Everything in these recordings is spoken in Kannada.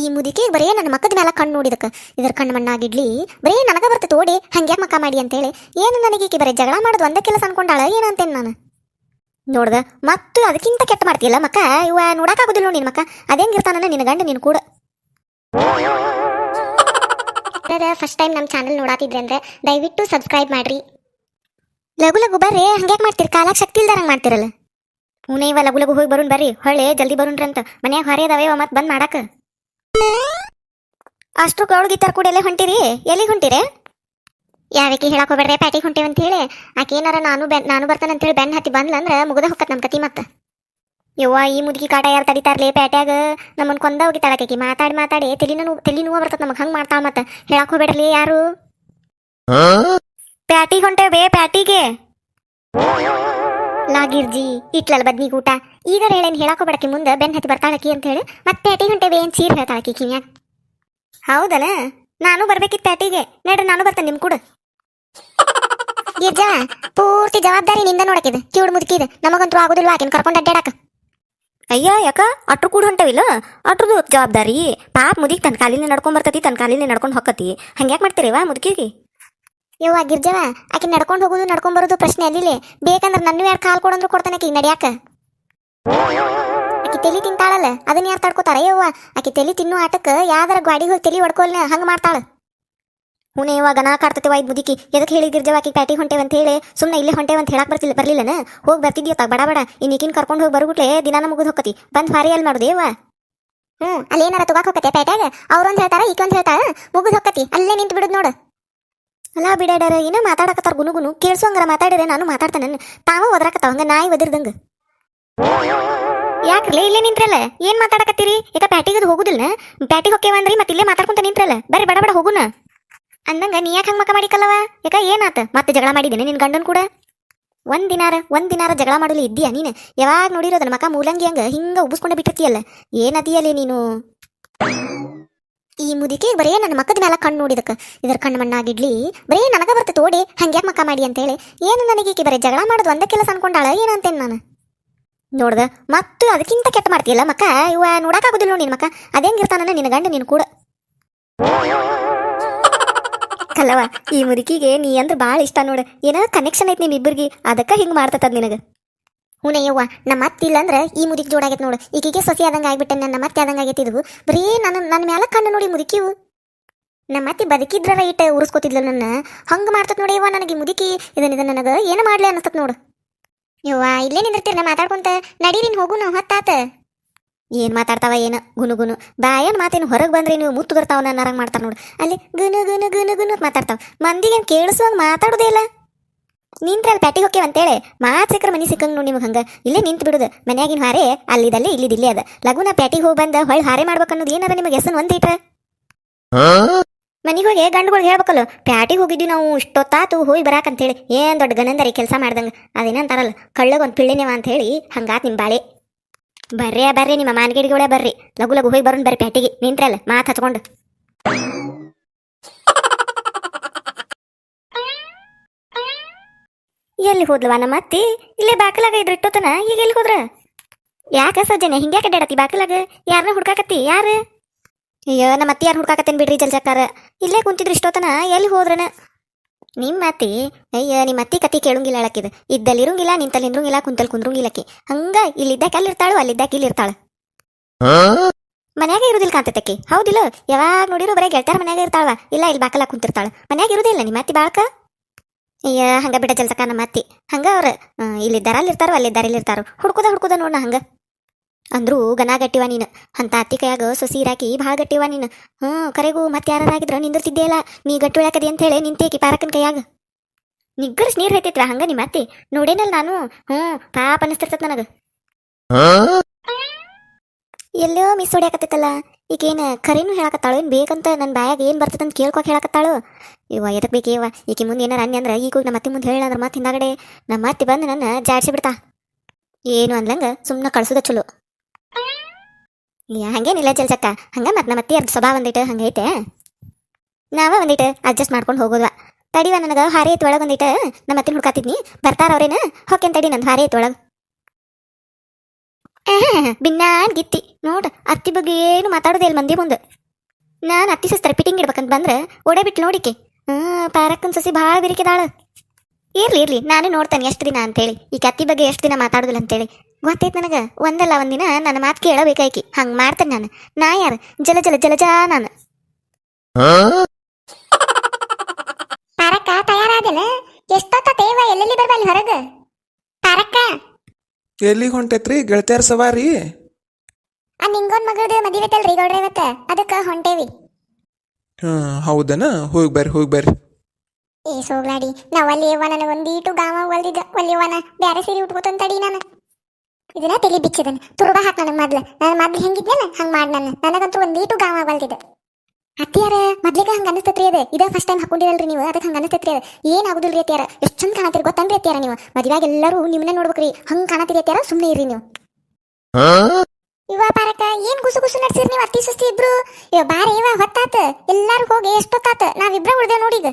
ಈ ಮುದಿಕೆ ಬರೇ ನನ್ನ ಮಕ್ಕದ ಮೇಲೆ ಕಣ್ಣು ನೋಡಿದಕ್ಕೆ ಇದ್ರ ಕಣ್ಣು ಮಣ್ಣಾಗಿಡ್ಲಿ. ಬರೇ ನನಗ ಬರ್ತೈತೆ ಓಡಿ ಹಂಗ್ಯಾಕ್ ಮಕ್ಕ ಮಾಡಿ ಅಂತೇಳಿ. ಏನು ನನಗೆ ಈಕೆ ಬರೀ ಜಗಳ ಮಾಡೋದು ಒಂದೇ ಕೆಲಸ ಅನ್ಕೊಂಡಾಳ ಏನಂತೇನೆ ನಾನು? ನೋಡ್ದ, ಮತ್ತು ಅದಕ್ಕಿಂತ ಕೆಟ್ಟ ಮಾಡ್ತೀಯಲ್ಲ ಮಕ್ಕ? ಇವ ನೋಡಕ್ಕಾಗೋದಿಲ್ಲ ನೋಡಿ ನಿನ್ನ ಮಕ್ಕ. ಅದೇಂಗಿರ್ತಾನ ನಿನ್ನ ಗಂಡ ನೀನು ಕೂಡ. ಫಸ್ಟ್ ಟೈಮ್ ನಮ್ಮ ಚಾನಲ್ ನೋಡಾತಿದ್ರೆ ಅಂದ್ರೆ ದಯವಿಟ್ಟು ಸಬ್ಸ್ಕ್ರೈಬ್ ಮಾಡ್ರಿ. ಲಘು ಲಘು ಬರ್ರಿ, ಹಂಗ್ಯಾಕ್ ಮಾಡ್ತೀರಿ? ಕಾಲಕ್ಕೆ ಶಕ್ತಿ ಇಲ್ದಾರಂಗ್ ಮಾಡ್ತಿರಲ್ಲ. ಹೂನೇ ಇವ ಲಘು ಲಘು ಹೋಗಿ ಬರೋಣ ಬರ್ರಿ. ಹೊಳೆ ಜಲ್ದಿ ಬರೋಣ್ರಿ ಅಂತ. ಮನ್ಯಾಗ ಹೊರೆ ಅದಾವೆ ಮತ್ತೆ ಬಂದ್ ಮಾಡಾಕ. ಅಷ್ಟು ಗೌಳ್ಗಿತ್ತಾರ ಕೂಡ ಎಲ್ಲೇ ಹೊಂಟಿರಿ? ಎಲ್ಲಿಗೆ ಹೊಂಟಿರಿ? ಯಾವಕ್ಕೆ ಹೇಳಕ್ ಹೋಗ್ಬೇಡ್ರಿ, ಪ್ಯಾಟಿಗೆ ಹೊಂಟೇವಿ ಅಂತ ಹೇಳಿ ಆಕೆ ಏನಾರ ನಾನು ಬೆನ್, ನಾನು ಬರ್ತಾನೆ ಅಂತೇಳಿ ಬೆನ್ ಹತ್ತಿ ಬಂದ್ಲ ಅಂದ್ರೆ ಮುಗದ ಹೊಕ್ಕತ್ ನಮ್ಮ ಕತಿ ಮತ್ತೆ. ಯವ್ವ, ಈ ಮುದುಕಿ ಕಾಟ ಯಾರು ತಡಿತಾರ್ಲಿ ಪ್ಯಾಟ್ಯಾಗ? ನಮ್ಮನ್ ಕೊಂದ ಹೋಗಿತಾಳಕಿ ಮಾತಾಡಿ ಮಾತಾಡಿ. ತಲಿನೂ ನೋವು ತಲಿ ನೋವು ಬರ್ತದ ನಮಗೆ, ಹಂಗೆ ಮಾಡ್ತಾಳ ಮತ್ತೆ. ಹೇಳಕ್ ಹೋಗ್ಬೇಡ್ರಿ ಯಾರು? ಪ್ಯಾಟಿಗೆ ಹೊಂಟೇವೆ ಪ್ಯಾಟಿಗೆ. ಲಾಗಿರ್ಜಿ ಇಟ್ಲಲ್ಲ ಬದ್ನಿ ಊಟ ಈಗ ಹೇಳೇನು ಹೇಳಕ್ ಬಡಕಿ ಮುಂದೆ ಬೆನ್ ಹತ್ತಿ ಬರ್ತಾಳಕಿ ಅಂತ ಹೇಳಿ ಮತ್ತೆ ಅಟಿ ಹೊಂಟೇವೆ ಏನ್ ಸೀರೆ ಹೇಳ್ತಾಳಕಿ ಕಿವ್ಯಾಗ ಹೌದನ? ನಾನು ಬರ್ಬೇಕಿತ್ತು ಪ್ಯಾಟಿಗೆ ನೋಡ್ರಿ ನಾನು ಬರ್ತೇನೆ ನಿಮ್ ಕೂಡ. ಗಿರ್ಜಾ ಪೂರ್ತಿ ಜವಾಬ್ದಾರಿ ನಿಂದ ನೋಡಕಿದ. ಕಿವಿಡ್ ಮುದುಕಿದ. ನಮಗಂತೂ ಆಗುದಿಲ್ಲ ಆಕಿನ ಕರ್ಕೊಂಡು ಅಡ್ಡಾಡಕ. ಅಯ್ಯ ಯಾಕ? ಅಟ್ರು ಕೂಡ ಹೊಂಟವಿಲ್ಲ ಅಟ್ರದು ಜವಾಬ್ದಾರಿ. ಪಾಪ ಮುದಿಗೆ ತನ್ನ ಕಾಲಿನ ನಡ್ಕೊಂಡ್ ಬರ್ತತಿ ತನ್ನ ಕಾಲಿನ ನಡ್ಕೊಂಡ್ ಹೊಕ್ಕತಿ. ಹಂಗ್ಯಾಕ್ ಮಾಡ್ತೀರಿವಾ ಮುದುಕಿಗೆ ಯವ್ವ ಗಿರ್ಜವ ಆಕೆ ನಡ್ಕೊಂಡು ಹೋಗುದು ನಡ್ಕೊಂಡ್ ಬರೋದು ಪ್ರಶ್ನೆ ಅಲ್ಲಿಲೆ. ಬೇಕಂದ್ರೆ ನನ್ನ ಯಾರು ಕಾಲ್ ಕೊಡಂದ್ರು ಕೊಡ್ತಾನೆ ಈಗ ನಡ್ಯಾಕ? ಆಕಿ ತಲಿ ತಿಂತಾಳಲ್ಲ, ಅದನ್ನ ಯಾರು ತಡ್ಕೋತಾರ? ಯವ್ವ, ಆಕಿ ತಲಿ ತಿನ್ನು ಆಟಕ್ಕೆ ಯಾವ್ದಾರ ಗಾಡಿಗೆ ಹೋಗಿ ತಲಿ ಹೊಡ್ಕೊಲ್ನ ಹಂಗ ಮಾಡ್ತಾಳ. ಹುನೇ ಇವಾಗ ಗನ ಕಾಡ್ತತಿವ ಇದ್ ಮುದುಕಿ ಎದಕ್ಕೆ ಹೇಳಿ ಗಿರ್ಜವ ಆಕಿ ಪ್ಯಾಟಿ ಹೊಂಟೇವ ಅಂತ ಹೇಳಿ ಸುಮ್ಮನೆ ಇಲ್ಲೇ ಹೊಂಟೇವ ಅಂತ ಹೇಳಕ್ ಬರ್ತಿಲ್ಲ ಬರ್ಲಿಲ್ಲನ? ಹೋಗಿ ಬರ್ತಿದ್ಯತ್ತ ಬಡ ಬಡ, ಇನ್ ಈಕಿನ ಕರ್ಕೊಂಡು ಹೋಗಿ ಬರ್ಬಿಟ್ಲೆ ದಿನಾನ ಮುಗಿದು ಹೋಗತಿ ಬಂದ್ ಭಾರಿ ಅಲ್ಲಿ ಮಾಡುದು, ಯವ್ವ. ಹ್ಞೂ ಅಲ್ಲಿ ಏನಾರ ತುಗಾಕ್ ಹೋಗತ್ತೆ ಪ್ಯಾಟ್ಯಾಗ? ಅವ್ರೊಂದು ಹೇಳ್ತಾರ ಈಕೊಂದು ಹೇಳ್ತಾರ ಮುಗಿದು ಹೋಗತಿ ಅಲ್ಲೇ ನಿಂತು ಬಿಡುದು ನೋಡು. ಅಲ್ಲ ಬಿಡಾಡಾರ ಏನೋ ಮಾತಾಡಕತ್ತಾರ ಗುನು ಗುನು ಕೇಳಿಸೋಂಗಾರ ಮಾತಾಡಿದ್ರೆ ನಾನು ಮಾತಾಡ್ತಾನೆ ತಾವ ಒದರಾಕತ್ತಾವ, ಹಂಗ ನಾಯಿ ಒದಿರ್ದಂಗ. ಯಾಕ್ರಲ್ಲ ಇಲ್ಲೇ ನಿಂತ್ರಲ್ಲ? ಏನ್ ಮಾತಾಡಕತ್ತೀರಿ? ಈಗ ಪ್ಯಾಟಿಗೆ ಹೋಗುದಿಲ್ಲ ಪ್ಯಾಟಿಗೆ ಹೊಕ್ಕೇವಂದ್ರಿ ಮತ್ತೆ ಇಲ್ಲೇ ಮಾತಾಡ್ಕೊಂತ ನಿಂತ್ರಲ್ಲ? ಬರ್ರಿ, ಬಡ ಬಡ, ಹೋಗುನ. ಅಂದಂಗ ನೀ ಯಾಕೆ ಹಂಗ ಮಕ ಮಾಡಿಕಲ್ಲವ? ಯಾಕ ಏನಾತ ಮತ್ತೆ ಜಗಳ ಮಾಡಿದ್ದೇನೆ ನಿನ್ ಗಂಡನ್ ಕೂಡ? ಒಂದ್ ದಿನಾರ ಒಂದ್ ದಿನಾರ ಜಗಳ ಮಾಡಲು ಇದ್ದೀಯ ನೀನು? ಯಾವಾಗ ನೋಡಿರೋದನ್ನ ಮಕ ಮೂಲಂಗಿ ಹಂಗ ಹಿಂಗ ಉಬ್ಬಿಸ್ಕೊಂಡ ಬಿಟ್ಟಿರ್ತೀಯಲ್ಲ? ಏನದಿಯಲ್ಲೇ ನೀನು? ಈ ಮುದಿಕೆ ಬರೇ ನನ್ನ ಮಕ್ಕದ ಮೇಲೆ ಕಣ್ಣು ನೋಡಿದಕ್ಕೆ. ಕಣ್ಣ ಕಣ್ಣು ಮಣ್ಣಾಗಿಡ್ಲಿ, ಬರೇ ನನಗ ಬರ್ತ ಓಡಿ, ಹಂಗ್ಯಾಕ್ ಮಕ್ಕ ಮಾಡಿ ಅಂತ ಹೇಳಿ ಏನು ನನಗೆ ಬರೀ ಜಗಳ ಮಾಡೋದು, ಒಂದೇ ಕೆಲಸ ಅನ್ಕೊಂಡಾಳ, ಏನಂತೇನೆ ನಾನು? ನೋಡ್ದ, ಮತ್ತು ಅದಕ್ಕಿಂತ ಕೆಟ್ಟ ಮಾಡ್ತೀಯಲ್ಲ ಮಕ್ಕ? ಇವ ನೋಡಕ್ಕಾಗೋದಿಲ್ಲ ನೋಡಿ ಮಕ್ಕ? ಅದೇಂಗಿರ್ತಾನ ನಿನ್ನ ಗಂಡ ನೀನು ಕೂಡ? ಕಲ್ಲವ ಈ ಮುದುಕಿಗೆ ನೀ ಅಂದ್ರೆ ಭಾಳ ಇಷ್ಟ ನೋಡು. ಏನೋ ಕನೆಕ್ಷನ್ ಐತಿ ನಿಮ್ಮಿಬ್ಬರಿಗೆ ಅದಕ್ಕೆ ಹಿಂಗೆ ಮಾಡ್ತದ ನಿನಗೆ. ಹೂನೇ ಯವ್ವ ನಮ್ಮ ಅತ್ತಿ ಇಲ್ಲ ಅಂದ್ರೆ ಈ ಮುದುಕಿ ಜೋಡಾಗೈತೆ ನೋಡು. ಈಕಿಗೆ ಸೊಸಿ ಆದಂಗೆ ಆಗ್ಬಿಟ್ಟೆ, ನನ್ನ ಮತ್ತೆ ಆದಂಗೆ ಆಗೈತಿ ಇದು. ಬರೀ ನನ್ನ ನನ್ನ ಮ್ಯಾಲ ಕಣ್ಣು ನೋಡಿ ಮುದುಕಿವು. ನಮ್ಮ ಅತ್ತಿ ಬದುಕಿದ್ರ ಇಟ್ಟ ಉರ್ಸ್ಕೊತಿದ್ಲ ನನ್ನ. ಹಂಗೆ ಮಾಡ್ತದ ನೋಡಿ ಯವ್ವ ನನಗೆ ಮುದುಕಿ. ಇದನ್ನ ನನಗೆ ಏನು ಮಾಡ್ಲಿ ಅನಸ್ತತ್ ನೋಡು. ಯವ್ವ, ಇಲ್ಲೇ ನಿಂದಿರ್ತೀರ ನಾ ಮಾತಾಡ್ಕೊಂತ? ನಡಿ ನೀನು ಹೋಗು, ನಾವು ಹೊತ್ತಾತ. ಏನ್ ಮಾತಾಡ್ತಾವ ಏನ? ಗುನು ಗುನು. ಬಾಯನ್ ಮಾತೇನು? ಹೊರಗೆ ಬಂದ್ರೆ ನೀವು ಮುತ್ತು ಬರ್ತಾವ ನನ್ನರಂಗ್ ಮಾಡ್ತಾರ ನೋಡು. ಅಲ್ಲಿ ಗುನು ಗುನು ಗುನು ಗುನು ಮಾತಾಡ್ತಾವ. ಮಂದಿಗೆ ಕೇಳಿಸುವಂಗ ಮಾತಾಡೋದೇ ಇಲ್ಲ. ನಿಂತ್ರಲ್ಲಿ ಪ್ಯಾಟಿಗೆ ಹೋಗ್ಯವ ಅಂತೇಳಿ. ಮಾತ್ ಸಿಕ್ಕರ ಮನಿ ಸಿಕ್ಕಂಗ್ ನೋಡಿ ನಿಮಗೆ ಹಂಗ. ಇಲ್ಲೇ ನಿಂತು ಬಿಡುದು. ಮನ್ಯಾಗಿನ ಹಾರೆ ಅಲ್ಲಿದಲ್ಲಿ ಇಲ್ಲಿದಿಲ್ಲೇ ಅದ. ಲಗುನ ಪ್ಯಾಟಿಗೆ ಹೋಗಿ ಬಂದ ಹೊಳ್ ಹಾರೆ ಮಾಡ್ಬೇಕನ್ನೋದು ಏನಾರ ನಿಮಗೆ? ಹೆಸನ್ ಒಂದಿಟ್ರ ಮನಿಗೆ ಹೋಗಿ ಗಂಡುಗಳು ಹೇಳ್ಬೇಕಲ್ಲ, ಪ್ಯಾಟಿಗೆ ಹೋಗಿದ್ವಿ ನಾವು, ಇಷ್ಟೊತ್ತಾತು ಹೋಗಿ ಬರಾಕಂತೇಳಿ, ಏನು ದೊಡ್ಡ ಗನಂದರಿ ಕೆಲಸ ಮಾಡ್ದಂಗೆ? ಅದೇನಂತಾರಲ್ಲ ಕಳ್ಳಗ ಒಂದು ಪಿಳ್ಳಿನೇವ ಅಂತ ಹೇಳಿ ಹಂಗಾತ್ ನಿಮ್ಮ ಬಾಳೆ. ಬರ್ರಿ ಬರ್ರಿ, ನಿಮ್ಮ ಮಾನ್ಗಿಡಿಗಳೇ ಬರ್ರಿ. ಲಗು ಲಗು ಹೋಗಿ ಬರೋಣ ಬರ್ರಿ ಪ್ಯಾಟಿಗೆ ನಿಂತ್ರಲ್ಲ ಮಾತು ಹಚ್ಕೊಂಡು. ಎಲ್ಲಿ ಹೋದ್ಲವ ನಮ್ಮ ಅತ್ತಿ? ಇಲ್ಲೇ ಬಾಕಲಾಗ ಇದ್ರ ಇಟ್ಟೋತನ ಈಗ ಎಲ್ಲಿ ಹೋದ್ರ? ಯಾಕ ಸಜ್ಜನೆ, ಹಿಂಗ್ಯಾಕ ಅಡ್ಡಾಡತಿ ಬಾಕಲಾಗ? ಯಾರನ್ನ ಹುಡ್ಕಾಕತ್ತಿ, ಯಾರು? ಅಯ್ಯೋ, ನಮ್ಮ ಅತ್ತಿ ಯಾರು ಹುಡ್ಕಾಕತ್ತೇನ್ ಬಿಡ್ರಿ ಜಲ್ಜಕ್ಕಾರ. ಇಲ್ಲೇ ಕುಂತಿದ್ರು ಇಷ್ಟೋತನ ಎಲ್ಲಿ ಹೋದ್ರನ? ನಿಮ್ಮ ಅತ್ತಿ, ಅಯ್ಯೋ, ನಿಮ್ಮ ಅತ್ತಿ ಕತಿ ಕೇಳಂಗಿಲ್ಲ ಹೇಳಕ್ಕಿದ ಇದ್ದಲ್ಲಿ ಇರಂಗಿಲ್ಲ ನಿಂತಲ್ಲಿ ನಿಂದ್ರಂಗಿಲ್ಲ ಕುಂತಲ್ಲಿ ಕುಂದ್ರಂಗಿಲ್ಲಕಿ ಹಂಗ ಇಲ್ಲಿದ್ದಾಕ ಅಲ್ಲಿ ಇರ್ತಾಳು ಅಲ್ಲಿದ್ದಾಕ ಇಲ್ಲಿ ಇರ್ತಾಳ ಮನ್ಯಾಗ ಇರುದಿಲ್ಲ ಕಾಂತೈತಕಿ ಹೌದಿಲ್ಲ, ಯಾವಾಗ ನೋಡಿರೋ ಬರೀ ಗೆಳ್ತಾರ ಮನ್ಯಾಗ ಇರ್ತಾಳ ಇಲ್ಲ, ಇಲ್ಲಿ ಬಾಕಲ ಕುಂತಿರ್ತಾಳ. ಮನ್ಯಾಗ ಇರುದಿಲ್ಲ ನಿಮ್ಮ ಅತ್ತಿ ಬಾಳಕ? ಅಯ್ಯ, ಹಂಗ ಬಿಡ ಜಲ್ಸಕ ನಮ್ಮ ಅತ್ತಿ. ಹಂಗ ಅವ್ರ ಇಲ್ಲಿದ್ದಾರ ಅಲ್ಲಿ ಇರ್ತಾರೋ ಅಲ್ಲಿದ್ದಾರ ಇಲ್ಲಿ ಇರ್ತಾರೋ ಹುಡ್ಕೋದ ಹುಡ್ಕೋದ ನೋಡ ಹಂಗ. ಅಂದ್ರು ಗನ ಗಟ್ಟಿವ ನೀನು. ಅಂತ ಅತ್ತಿ ಕೈಯಾಗ ಸೊಸಿ ಇರಾಕಿ ಭಾಳ ಗಟ್ಟಿವ ನೀನು. ಹ್ಞೂ ಕರೆಗೂ ಮತ್ತೆ ಯಾರಾಗಿದ್ರ ನಿಂದಿರ್ತಿದ್ದೇ ಇಲ್ಲ. ನೀ ಗಟ್ಟಿ ಹೇಳಿ ನಿಂತೇಕಿ ಪಾರಕನ ಕೈಯಾಗ. ನಿಗ್ಗರ್ಸ್ ನೀರು ಹೈತೈತ್ರ ಹಂಗ ನಿಮ್ಮ ಅತ್ತಿ? ನೋಡೇನಲ್ಲ ನಾನು? ಹ್ಞೂ ಪಾಪ ಅನಿಸ್ತಿರ್ತದ ನನಗ. ಎಲ್ಲೋ ಮಿಸ್ ಹೊಡ್ಯಾಕತ್ತೈತಲ್ಲ. ಈಗೇನು ಕರೇನು ಹೇಳಕತ್ತಾಳು, ಏನು ಬೇಕಂತ ನನ್ನ ಬಾಯಾಗ ಏನು ಬರ್ತದಂತ ಕೇಳ್ಕೊಕ್ ಹೇಳಕತ್ತಾಳು? ಇವ ಎದಕ್ ಇವ? ಈಕಿ ಮುಂದೆ ಏನಾರ ಅನ್ಯ ಅಂದ್ರೆ ಈಗ ನಮ್ಮ ಅತ್ತಿ ಮುಂದೆ ಹೇಳ ಅಂದ್ರೆ ಮತ್ತೆ ಹಿಂದಾಗಡೆ ನಮ್ಮ ಅತ್ತಿ ಬಂದು ನನ್ನ ಜಾಡ್ಸಿ ಬಿಡ್ತಾ. ಏನು ಅನ್ಲಂಗ ಸುಮ್ಮನೆ ಕಳ್ಸೋದ ಚಲೋ. ಹಂಗೇನಿಲ್ಲ ಚಲ್ಸಕ್ಕ. ಹಂಗ ಮತ್ತೆ ನಮ್ಮ ಅತ್ತಿ ಅರ್ಧ ಸ್ವಭಾವ ಒಂದಿಟ್ಟು ಹಂಗೈತೆ ನಾವ ಒಂದಿಟ್ಟು ಅಡ್ಜಸ್ಟ್ ಮಾಡ್ಕೊಂಡು ಹೋಗೋದ್ವ. ತಡಿವ ನನಗೆ ಹಾರಿ ಐತಿ ಒಳಗೆ ಒಂದಿಟ್ಟು ನಮ್ಮ ಅತ್ತಿನ ಹುಡ್ಕಾತಿದ್ನಿ. ಬರ್ತಾರ ಅವ್ರೇನ? ಹೊಕ್ಕೇನ್ ತಡಿ ನಂದು ಹಾರಿ ಐತಿ ಒಳಗೆ. ಬಿನ್ನಾನ್ ಗಿತ್ತಿ. ನೋಡ, ಅತ್ತಿ ಬಗ್ಗೆ ಏನು ಮಾತಾಡೋದೇ ಇಲ್ಲ ಮಂದಿ ಮುಂದೆ. ನಾನು ಅತ್ತಿ ಸಸ್ತ್ರ ಪಿಟಿಂಗ್ ಇಡ್ಬೇಕಂತ ಬಂದ್ರೆ ಓಡೇ ಬಿಟ್ಟು ನೋಡಿಕೆ. ಹ್ಞೂ ಪಾರಕ್ಕನ್ ಸಸಿ ಭಾಳ ಬಿರಿಕಿದಾಳ. ಇರ್ಲಿ ಇರ್ಲಿ, ನಾನು ನೋಡ್ತೇನೆ ಎಷ್ಟು ದಿನ ಅಂತೇಳಿ. ಈ ಕತ್ತಿ ಬಗ್ಗೆ ಎಷ್ಟು ದಿನ ಮಾತಾಡುದಿಲ್ಲ ಅಂತೇಳಿ. ಗೊತ್ತೈತ್ ನನಗೆ? ಒಂದಲ್ಲ ಒಂದಿನ ನನ್ನ ಮಾತು ಕೇಳಬೇಕಾಯ್ಕಿ ಹಂಗೆ ಮಾಡ್ತೇನೆ ನಾನು. ನಾ ಯಾರು? ಜಲ ಜಲ ಜಲ ಜ ನಾನು. ಪಾರಕ್ಕ ತಯಾರಾದನ ಎಷ್ಟೊತ್ತೇವ ಎಲ್ಲೆಲ್ಲಿ ಬರ್ಬಲ್ಲಿ ಹೊರಗ? ಪಾರಕ್ಕ ಎಲ್ಲಿಗೆ ಹೊಂಟೈತ್ರಿ? ಗೆಳತಿಯರ ಸವಾರಿ? ಆ ನಿಂಗೊಂದ್ ಮಗಳದ ಮದುವೆ ಐತಲ್ರಿ ಗೌಡ್ರ ಇವತ್ತ? ಅದಕ್ಕ ಹೊಂಟೇವಿ. ಹಾಂ ಹೌದನ? ಹೋಗಿ ಬರ್ರಿ ಹೋಗಿ ಬರ್ರಿ. ಏ ಸೋಗ್ಲಾಡಿ ನಾ ನನಗೆ ಒಂದೀಟು ಗಾಮ ಒಲ್ದಿದ್ದ ಒಲಿಯವನ ಬ್ಯಾರೆ ಸೀರೆ ಉಟ್ಕೋತಂತಡಿ ನಾನು. ಇದನ್ನ ತಲೆ ಬಿಚ್ಚಿದನ ತುರುಬ ಹಾಕ್ ನನಗೆ ಮೊದ್ಲ. ನಾನು ಮೊದ್ಲು ಹೆಂಗಿದ್ನಲ್ಲ, ಹಂಗೆ ಮಾಡಿ ನಾನು ನನಗಂತೂ ಒಂದೀಟು ಗಾಮ ಬಲ್ತಿದೆ ಅತ್ತಿಯಾರ, ಮೊದ್ಲಿಗೆ ಹಂಗ ಅನಿಸ್ತತ್ರಿ ಅದ. ಇದ ಫಸ್ಟ್ ಟೈಮ್ ಹಾಕೊಂಡಿರಲ್ರಿ ನೀವು. ಅದಕ್ಕೆ ಹಂಗ ಅನಿಸ್ತತ್ರಿ ಅದ. ಏನ್ ರೀ ಅತ್ತಿಯಾರ? ಎಷ್ಟು ಚಂದ ಕಾಣತ್ತೀರಿ ಗೊತ್ತನ್ರಿ ಅತ್ತಿಯಾರ ನೀವು? ಮದುವೆಗೆ ಎಲ್ಲರೂ ನಿಮ್ಮನ್ನ ನೋಡ್ಬೇಕ್ರಿ. ಹಂಗ ಕಾಣತ್ತೀರಿ ಅತ್ತಿಯಾರ? ಸುಮ್ಮನೆ ಇರಿ ನೀವು. ಇವ ಪಾರಕ ಏನ್ ಗುಸು ಗುಸು ನಡ್ಸಿರ್ ನೀವು ಅತ್ತಿ ಸುಸ್ತಿ ಇಬ್ರು? ಇವ ಬಾರಿ ಇವ, ಹೊತ್ತಾತ. ಎಲ್ಲಾರು ಹೋಗಿ ಎಷ್ಟೊತ್ತಾತ? ನಾವಿಬ್ರ ಉಳ್ದೆ ನೋಡೀಗ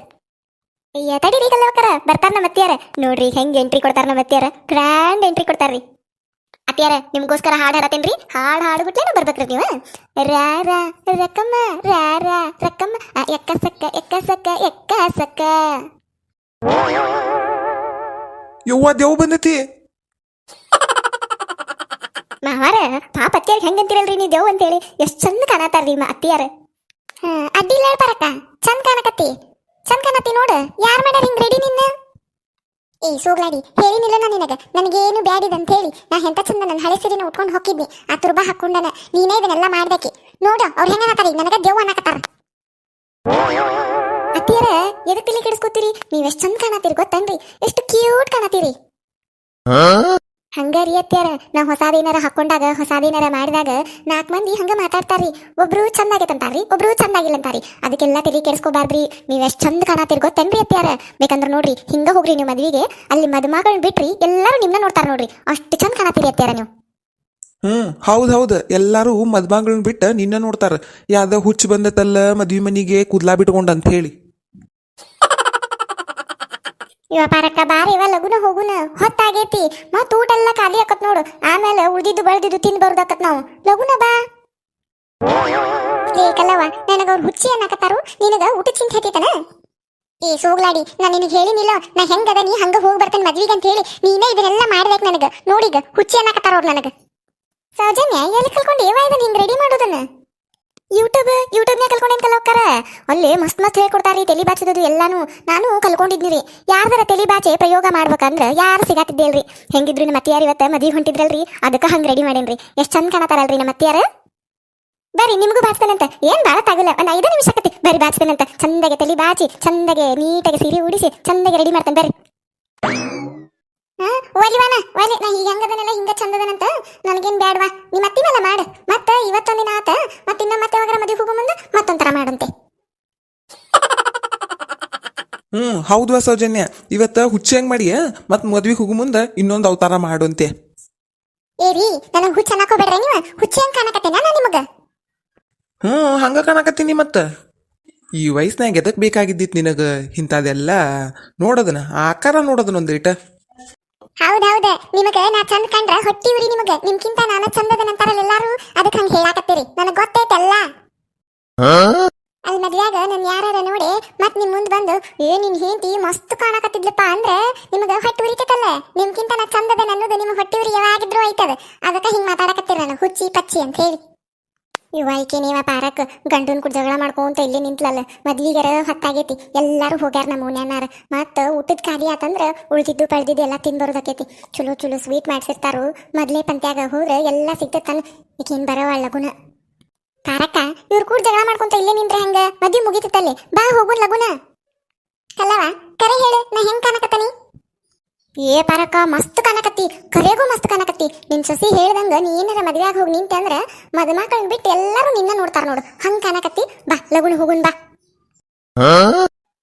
ಅಯ್ಯ, ತಡೀರಿ ಕಲ್ಲವಕರ ಬರ್ತಾರ ನಮ್ಮ ಅತ್ತಿಯಾರ. ನೋಡ್ರಿ ಹೆಂಗ್ ಎಂಟ್ರಿ ಕೊಡ್ತಾರ ನಮ್ಮ ಅತ್ತಿಯಾರ. Grand entry ಕೊಡ್ತಾರ್ರಿ. ಅತ್ತಿಯಾರ ನಿಮ್ಗೋಸ್ಕರ ಹಾಡು ಹಾಡತೇನ್ರಿ ಹಾಡು ಹಾಡ್ಬಿಟ್ಲೆ ನಾ ಬರ್ಬೇಕ್ರಿ ನೀವು ರ ರಾ ರಕಮ್ಮ ರ ರಾ ರಕಮ್ಮ ಎಕ್ಕ ಸಕ್ಕ ಎಕ್ಕ ಸಕ್ಕ ಎಕ್ಕ ಸಕ್ಕ ಯವ್ವ ದೇವ್ ಬಂದತಿ. ಮಾವಾರ ಪಾಪ ಅತ್ತಿಯಾರ ಹೆಂಗಂತಿರಲ್ರಿ ನೀ ದೇವ್ ಅಂತೇಳಿ? ಎಷ್ಟ್ ಚಂದ ಕಾಣತಾರ್ರಿ ರೀ ಅತ್ತಿಯಾರ. ಅಡ್ಡಿಲ್ಲ ಪರಕ ಚಂದ ಕಾಣಕತ್ತಿ. ಚಂದ ಕಾಣತ್ತಿ ನೋಡ ಯಾರ್ ಮಾಡ್ಯಾರ ಹಿಂಗ್ ರೆಡಿ ನಿನ್ನ? ಏ ಸೋಗ್ಲಾಡಿ ಹೇಳಿನಿಲ್ಲ ನಾ ನಿನಗೆ. ನನಗೇನು ಬ್ಯಾಡಿದ್ ಅಂತ ಹೇಳಿ ನಾ ಹೆಂತ ಚಂದ ನನ್ನ ಹಳೆ ಸೀರೆನ ಉಟ್ಕೊಂಡು ಹೋಗಿದ್ನಿ ಆ ತುರ್ಬ ಹಾಕೊಂಡನ ನೀನೇ ಇದನ್ನೆಲ್ಲ ಮಾಡ್ದಕ್ಕೆ ನೋಡು, ಅವ್ರು ಹೆಂಗ ಈಗ ನನಗೆ ದೇವ್ ಅನ್ನಕತ್ತಾರ. ಅತ್ತಿಯರ ಎದಕ್ಕೆ ತಲೆ ಕೆಡಿಸ್ಕೊತೀರಿ? ನೀವ್ ಎಷ್ಟು ಚಂದ ಕಾಣತ್ತೀರಿ ಗೊತ್ತನ್ರಿ? ಎಷ್ಟು ಕ್ಯೂಟ್ ಕಾಣತ್ತೀರಿ? ಹಂಗ ರೀ ಅತ್ಯಾರ ನಾ ಹೊಸಾದೇನಾರ ಹಾಕೊಂಡಾಗ ಹೊಸಾದೇನಾರ ಮಾಡಿದಾಗ ನಾಲ್ಕು ಮಂದಿ ಹಂಗ ಮಾತಾಡ್ತಾರ್ರಿ. ಒಬ್ರು ಚಂದ ಆಗೈತಂತಾರ್ರಿ ಒಬ್ರು ಚಂದಾಗಿಲ್ಲಂತಾರಿ ಅದಕ್ಕೆಲ್ಲ ತಲೆ ಕೆಡಿಸ್ಕೋಬಾರ್ದ್ರಿ ನೀವು ಎಷ್ಟು ಚಂದ ಕಾಣತ್ತೀರಿ ಗೊತ್ತೇನ್ರಿ ಅತ್ಯಾರ ಬೇಕಂದ್ರೆ ನೋಡ್ರಿ, ಹಿಂಗ ಹೋಗ್ರಿ ನೀವು ಮದ್ವಿಗೆ. ಅಲ್ಲಿ ಮದುಮಗಳನ್ನ ಬಿಟ್ರಿ, ಎಲ್ಲರೂ ನಿಮ್ಮನ್ನ ನೋಡ್ತಾರೆ ನೋಡ್ರಿ. ಅಷ್ಟು ಚಂದ ಕಾಣತ್ತೀರಿ ಅತ್ಯಾರ ನೀವು. ಹ್ಞೂ ಹೌದು ಹೌದು. ಎಲ್ಲರೂ ಮದ್ಮಗಳನ್ನ ಬಿಟ್ಟು ನಿನ್ನ ನೋಡ್ತಾರೆ. ಯಾವ್ದೋ ಹುಚ್ಚು ಬಂದತಲ್ಲ ಮದ್ವಿ ಮನಿಗೆ ಕುದ್ಲಾ ಬಿಟ್ಕೊಂಡ್ ಅಂತ ಹೇಳಿ. ಇವ ಪಾರಕ್ಕ ಬಾರಿ ಇವ ಲಗುನ ಹೋಗುನ. ಹೊತ್ತಾಗೈತಿ. ಮತ್ ಊಟ ಎಲ್ಲ ಖಾಲಿ ಆಕತ್ ನೋಡು. ಆಮೇಲೆ ಉಳ್ದಿದ್ದು ಬಳ್ದಿದ್ದು ತಿಂದು ಬರೋದಾಕತ್ ನಾವು. ಲಗುನ ಬಾ. ಏ ಕಲ್ಲವ್ವ, ನನಗ ಅವ್ರ ಹುಚ್ಚಿ ಅನ್ನಕತ್ತಾರು. ನಿನಗ ಊಟ ಚಿಂತೆ ಹತ್ತಿತನ? ಏ ಸೋಗ್ಲಾಡಿ ನಾ ನಿನಗೆ ಹೇಳಿನಿಲ್ಲ. ನಾ ಹೆಂಗದ ನೀ ಹಂಗ ಹೋಗಿ ಬರ್ತೇನೆ ಮದ್ವಿಗೆ ಅಂತ ಹೇಳಿ ನೀನೇ ಇದನ್ನೆಲ್ಲ ಮಾಡ್ಬೇಕು ನನಗ. ನೋಡಿಗ, ಹುಚ್ಚಿ ಅನ್ನಕತ್ತಾರ ಅವ್ರು ನನಗ. ಸೌಜನ್ಯ, ಎಲ್ಲಿ ಕಲ್ಕೊಂಡು? ಏವ ಇದನ್ನ ರೆಡಿ ಮಾಡೋದನ್ನ? ಯೂಟ್ಯೂಬ್ ಯೂಟ್ಯೂಬ್ನ್ಯಾಗ ಕಲ್ಕೊಂಡೇನು ಕಲೋಕ್ಕಾರ ಅಲ್ಲಿ ಮಸ್ತ್ ಮಸ್ತ್ ಹೇಳ್ಕೊಡ್ತಾರಿ ತಲಿ ಬಾಚದದು ಎಲ್ಲಾನು. ನಾನು ಕಲ್ಕೊಂಡಿದ್ನಿ ರೀ ಯಾರ್ದಾರ ತಲಿ ಬಾಚೆ ಪ್ರಯೋಗ ಮಾಡ್ಬೇಕಂದ್ರೆ ಯಾರು ಸಿಗಾತಿದ್ದೇಳ್ರಿ ಹೆಂಗಿದ್ರು ನಮ್ಮ ಅತ್ತಿಯಾರ ಇವತ್ತ ಮದುವೆ ಹೊಂಟಿದ್ರಲ್ರಿ, ಅದಕ್ಕ ಹಂಗೆ ರೆಡಿ ಮಾಡೇನ್ರಿ. ಎಷ್ಟು ಚಂದ ಕಾಣತಾರಲ್ರಿ ನಮ್ಮ ಅತ್ತಿಯಾರ? ಬರ್ರಿ, ನಿಮಗೂ ಬಾಚ್ತಾನಂತ. ಏನು ಭಾಳ ತಾಗಲ್ಲ ಒಂದು ಐದು ನಿಮಿಷ ಆಕತಿ. ಬರ್ರಿ, ಬಾಚ್ತಾನಂತ. ಚಂದಗೆ ತಲಿ ಬಾಚಿ, ಚಂದಗೆ ನೀಟಾಗಿ ಸೀರೆ ಉಡಿಸಿ, ಚಂದಗೆ ರೆಡಿ ಮಾಡ್ತಾನೆ. ಬರ್ರಿ. ಒಲಿವಾನ ಒಲಿ ನಾ ಈಗ ಹೆಂಗದನೆಲ್ಲ ಹಿಂಗ ಚಂದದನಂತ. ನನಗೇನ್ ಬ್ಯಾಡ್ವಾ? ನಿಮ್ಮ ಅತ್ತಿ ಮೇಲೆ ಮಾಡ. ಮತ್ತ ಇವತ್ತೊಂದಿನ ಆತ ಮತ್ತ ಇನ್ನ ಮತ್ತೆ ಯಾವಾಗಾರ ಮದುವೆ ಹೋಗೋ ಮುಂದೆ ಮತ್ತೊಂಥರ ಮಾಡಂತೆ. ಹ್ಞೂ ಹೌದು ಸೌಜನ್ಯ. ಇವತ್ತ ಹುಚ್ಚ ಹೆಂಗ್ ಮಾಡಿ ಮತ್ ಮದ್ವಿಗೆ ಹೋಗು ಮುಂದೆ ಇನ್ನೊಂದು ಅವತಾರ ಮಾಡುವಂತೆ ಏರಿ ನನಗ್ ಹುಚ್ಚ ಅನ್ನಕೋಬೇಡ್ರಿ ನೀವು? ಹುಚ್ಚಿ ಹಂಗ ಕಾಣಕತ್ತೇನ ನಾ ನಿಮಗ? ಹ್ಞೂ ಹಂಗ ಕಾಣಕತ್ತೀನಿ ಮತ್ತ. ಈ ವಯಸ್ಸಿನಾಗ ಎದಕ್ ಬೇಕಾಗಿದ್ದಿತ್ತು ನಿನಗ ಇಂಥದೆಲ್ಲ? ನೋಡೋದನ ಆಕಾರ ನೋಡೋದನ ಒಂದಿಟ ಹೌದೌದ ನಿಮಗ ನಾ ಚಂದ ಕಂಡ್ರ ಹೊಟ್ಟಿ ಉರಿ ನಿಮಗ. ನಿಮ್ಕಿಂತ ನಾನು ನಂತರ ಎಲ್ಲಾರು ಅದಕ್ಕೆ ಹಂಗ ಹೇಳಾಕತ್ತೀರಿ. ನನಗ್ ಗೊತ್ತೈತಲ್ಲ. ಅಲ್ಲಿ ಮದ್ವ್ಯಾಗ ನನ್ ಯಾರ ನೋಡಿ ಮತ್ ನಿಮ್ ಮುಂದ್ ಬಂದು ಏ ನಿನ್ ಹೆಂಡತಿ ಮಸ್ತ್ ಕಾಣಕತ್ತಿದ್ಲಪ್ಪ ಅಂದ್ರೆ ನಿಮಗ ಹೊಟ್ಟಿ ಉರಿತೈತಲ್ಲ. ನಿಮ್ಕಿಂತ ನಾ ಚಂದದ ಅನ್ನೋದು ನಿಮ್ ಹೊಟ್ಟಿ ಉರಿ ಯಾವಾಗಿದ್ರು ಐತದ. ಅದಕ್ಕ ಹಿಂಗ್ ಮಾತಾಡಕತ್ತೀರ ನಾನು ಹುಚ್ಚಿ ಪಚ್ಚಿ ಅಂತ ಹೇಳಿ. ಇವ ಈಕೆ ನೀವ ಪಾರಕ್ ಗಂಡನ್ ಕುಡ್ ಜಗಳ ಮಾಡ್ಕೊಂತ ಇಲ್ಲಿ ನಿಂತ್ಲಲ್ಲ. ಮದ್ವಿಗರ ಹೊತ್ತಾಗೈತಿ. ಎಲ್ಲಾರು ಹೋಗ್ಯಾರ ನಮ್ಮ ಓನ್ಯಾನಾರ ಮತ್ತ ಊಟದ ಖಾಲಿ ಆತಂದ್ರ ಉಳ್ದಿದ್ದು ಪಳ್ದಿದ್ದು ಎಲ್ಲ ತಿನ್ಬರೋದಕ್ಕೈತಿ ಚಲೋ ಚಲೋ ಸ್ವೀಟ್ ಮಾಡ್ಸಿರ್ತಾರು. ಮೊದ್ಲೇ ಪಂತ್ಯಾಗ ಹೋದ್ರೆ ಎಲ್ಲ ಸಿಗ್ತೈತಲ್ಲ ಈಕೇನ್ ಬರವ ಲಗುನ. ಪಾರಕ್ಕ, ಇವ್ರ ಕೂಡ ಜಗಳ ಮಾಡ್ಕೊಂತ ಇಲ್ಲೇ ನಿಂತ್ರ ಹೆಂಗ? ಮದ್ವಿ ಮುಗಿತೈತಲ್ಲಿ. ಬಾ ಹೋಗುನ್ ಲಗುನ. ಅಲ್ಲವಾ ಕರೆ ಹೇಳು. ನಾ ಹೆಂಗ್ ಕಾಣಕತ್ತನಿ? ಏ ಪರಕ ಮಸ್ತ್ ಕಾಣಕತ್ತಿ ಕರೆಗೂ ಮಸ್ತ್ ಕಾಣಕತ್ತಿ ನಿನ್ ಸೊಸಿ ಹೇಳ್ದಂಗ ನೀ ಏನಾರ ಮದ್ವೆಯಾಗ ಹೋಗಿ ನಿಂತೆ ಅಂದ್ರ ಮದುಮಕ್ಕಳನ್ನ ಬಿಟ್ಟು ಎಲ್ಲರೂ ನಿನ್ನ ನೋಡ್ತಾರ ನೋಡು. ಹಂಗ್ ಕಾಣಕತ್ತಿ ಬಾ ಲಗುಣ ಹೋಗುನ್ ಬಾ.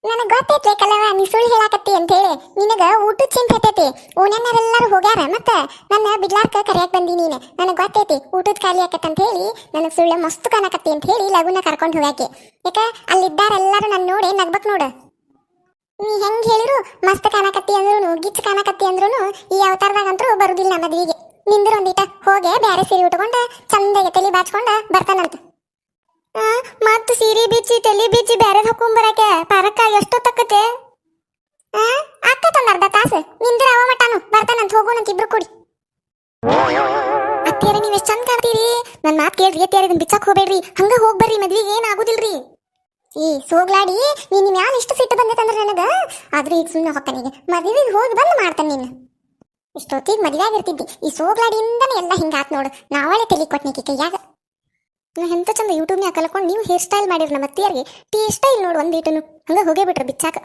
ನನಗ್ ಗೊತ್ತೈತಿ ಕಲವ ನೀ ಸುಳ್ಳು ಹೇಳಾಕತ್ತಿ ಅಂತ ಹೇಳಿ. ನಿನಗ ಊಟ ಚಿಂತೆ ಹತ್ತೈತಿ ಓನನ್ನಾರೆಲ್ಲರೂ ಹೋಗ್ಯಾರ ಮತ್ತ ನನ್ನ ಬಿಡ್ಲಾರ್ಕ ಕರೆಯಕ್ ಬಂದಿ ನೀನು. ನನಗ್ ಗೊತ್ತೈತಿ, ಊಟದ ಖಾಲಿ ಆಕತ್ ಅಂತ ಹೇಳಿ ನನಗ್ ಸುಳ್ಳು ಮಸ್ತ್ ಕಾಣಕತ್ತಿ ಅಂತ ಹೇಳಿ ಲಗುನ ಕರ್ಕೊಂಡು ಹೋಗಾಕೆ ಯಾಕ, ಅಲ್ಲಿದ್ದಾರೆಲ್ಲರೂ ನನ್ನ ನೋಡಿ ನಗ್ಬಕ್ ನೋಡು. ನೀ ಹೆಂಗ್ ಹೇಳಿರು ಮಸ್ತ್ ಕಾಣಕತ್ತಿ ಅಂದ್ರೂ ಗಿಚ್ಚ ಕಾಣಕತ್ತಿ ಅಂದ್ರೂ ಈ ಅವತಾರದಾಗಂತೂ ಬರುದಿಲ್ಲ ಮದ್ವಿಗೆ ನಿಂದ್ರ ಒಂದಿಟ ಹೋಗಿ ಬ್ಯಾರೆ ಸೀರೆ ಉಟ್ಕೊಂಡ, ಚಂದಗೆ ತಲೆ ಬಾಚ್ಕೊಂಡ ಬರ್ತಾನಂತ ಮತ್ತ ಸೀರೆ ಬಿಚ್ಚಿ, ತಲೆ ಬಿಚ್ಚಿ ಬ್ಯಾರೆ ಹಾಕೊಂಬರಕ್ಕೆ ಪಾರಕ್ಕ ಎಷ್ಟೊತ್ತಕ್ಕತೆ? ಅಕ್ಕ ತಂದ ಅರ್ಧ ತಾಸು, ನಿಂದ್ರ ಅವ ಮಟ್ಟಾನು ಬರ್ತಾನಂತ ಹೋಗೋಣಂತ ಇಬ್ರು ಕೂಡಿ. ಅತ್ತಿಯರ ನೀವ್ ಎಷ್ಟ್ ಚಂದ ಕಾಣ್ತೀರಿ? ನನ್ ಮಾತ್ ಕೇಳ್ರಿ ಅತ್ತಿಯರ ಇದನ್ ಬಿಚ್ಚಕ್ ಹೋಗ್ಬೇಡ್ರಿ, ಹಂಗ ಹೋಗ್ಬರ್ರಿ ಮದ್ವಿಗೆ ಏನ್ ಈ ಸೋಗ್ಲಾಡಿ ನಿನ್ನ ಮ್ಯಾಲ ಇಷ್ಟು ಸಿಟ್ಟು ಬಂದೈತಂದ್ರ ನನಗ? ಆದ್ರೆ ಈಗ ಸುಮ್ಮನೆ ಹೊಕ್ಕನಿಗೆ ಮದುವೆಗೆ ಹೋಗಿ ಬಂದು ಮಾಡ್ತಾನೆ ನೀನು. ಇಷ್ಟೊತ್ತಿಗೆ ಮದುವೆ ಆಗಿರ್ತಿದ್ದಿ. ಈ ಸೋಗ್ಲಾಡಿಯಿಂದನೇ ಎಲ್ಲ ಹಿಂಗಾತ್ ನೋಡು. ನಾವಳೆ ತಲೆ ಕೊಟ್ನಿಕ್ಕೆ ಕೈಯಾಗ. ನಾ ಎಂತ ಚಂದ ಯೂಟ್ಯೂಬ್ನ್ಯಾಗ ಕಲ್ಕೊಂಡು ನೀವು ಹೇರ್ ಸ್ಟೈಲ್ ಮಾಡಿರಿ ನಮ್ಮ ಅತ್ತಿಯರಿಗೆ. ಟೀ ಸ್ಟೈಲ್ ನೋಡು ಒಂದೀಟನು ಹಂಗ ಹೋಗೇ ಬಿಟ್ರಿ ಬಿಚ್ಚಾಕ.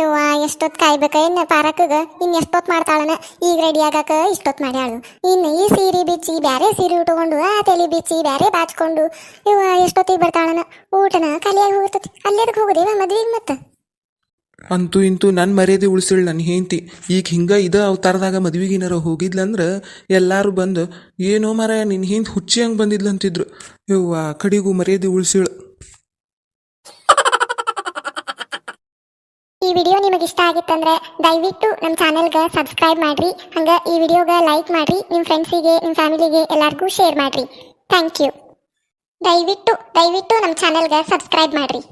ಯವ್ವ, ಎಷ್ಟೊತ್ತು ಇನ್ನ ಪಾರಕ್ಕಗ ಇನ್ ಎಷ್ಟೊತ್ತು ಮಾಡ್ತಾಳನ? ಈಗ ರೆಡಿ ಆಗಾಕ ಇಷ್ಟೊತ್ತು ಮಾಡ್ಯಾಳು. ಇನ್ನು ಈ ಸೀರೆ ಬಿಚ್ಚಿ, ಬ್ಯಾರೆ ಸೀರೆ ಉಟ್ಕೊಂಡು, ಆ ತಲೆ ಬಿಚ್ಚಿ, ಬ್ಯಾರೆ ಬಾಚ್ಕೊಂಡು ಇವ ಎಷ್ಟೊತ್ತಿಗೆ ಬರ್ತಾಳನ? ಊಟನ ಖಾಲಿಯಾಗಿ ಹೋಗಿರ್ತತಿ ಅಲ್ಲೇದಕ್ಕೆ ಹೋಗುದೇವ ಮದ್ವಿಗೆ ಮತ್ತೆ? ಅಂತೂ ಇಂತೂ ನನ್ನ ಮರ್ಯಾದೆ ಉಳಿಸಿಳ್ ನನ್ನ ಹೆಂಡತಿ. ಈಗ ಹಿಂಗೆ ಇದ ಅವತಾರದಾಗ ಮದ್ವಿಗಿನಾರ ಹೋಗಿದ್ಲಂದ್ರೆ ಎಲ್ಲರೂ ಬಂದು, ಏನೋ ಮರ ನಿನ್ನ ಹಿಂದೆ ಹುಚ್ಚಿ ಹಂಗೆ ಬಂದಿದ್ಲಂತಿದ್ರು. ಕಡೆಗೂ ಕಡಿಗೂ ಮರ್ಯಾದೆ ಉಳಿಸಿಳು. ಈ ವಿಡಿಯೋ ನಿಮಗೆ ಇಷ್ಟ ಆಗಿತ್ತಂದ್ರೆ ದಯವಿಟ್ಟು ನಮ್ಮ ಚಾನೆಲ್ಗೆ ಸಬ್ಸ್ಕ್ರೈಬ್ ಮಾಡ್ರಿ, ಹಂಗೆ ಈ ವಿಡಿಯೋಗೆ ಲೈಕ್ ಮಾಡ್ರಿ, ನಿಮ್ಮ ಫ್ರೆಂಡ್ಸಿಗೆ, ನಿಮ್ಮ ಫ್ಯಾಮಿಲಿಗೆ ಎಲ್ಲರಿಗೂ ಶೇರ್ ಮಾಡ್ರಿ. ಥ್ಯಾಂಕ್ ಯು ದಯವಿಟ್ಟು ದಯವಿಟ್ಟು ನಮ್ಮ ಚಾನೆಲ್ಗೆ ಸಬ್ಸ್ಕ್ರೈಬ್ ಮಾಡ್ರಿ.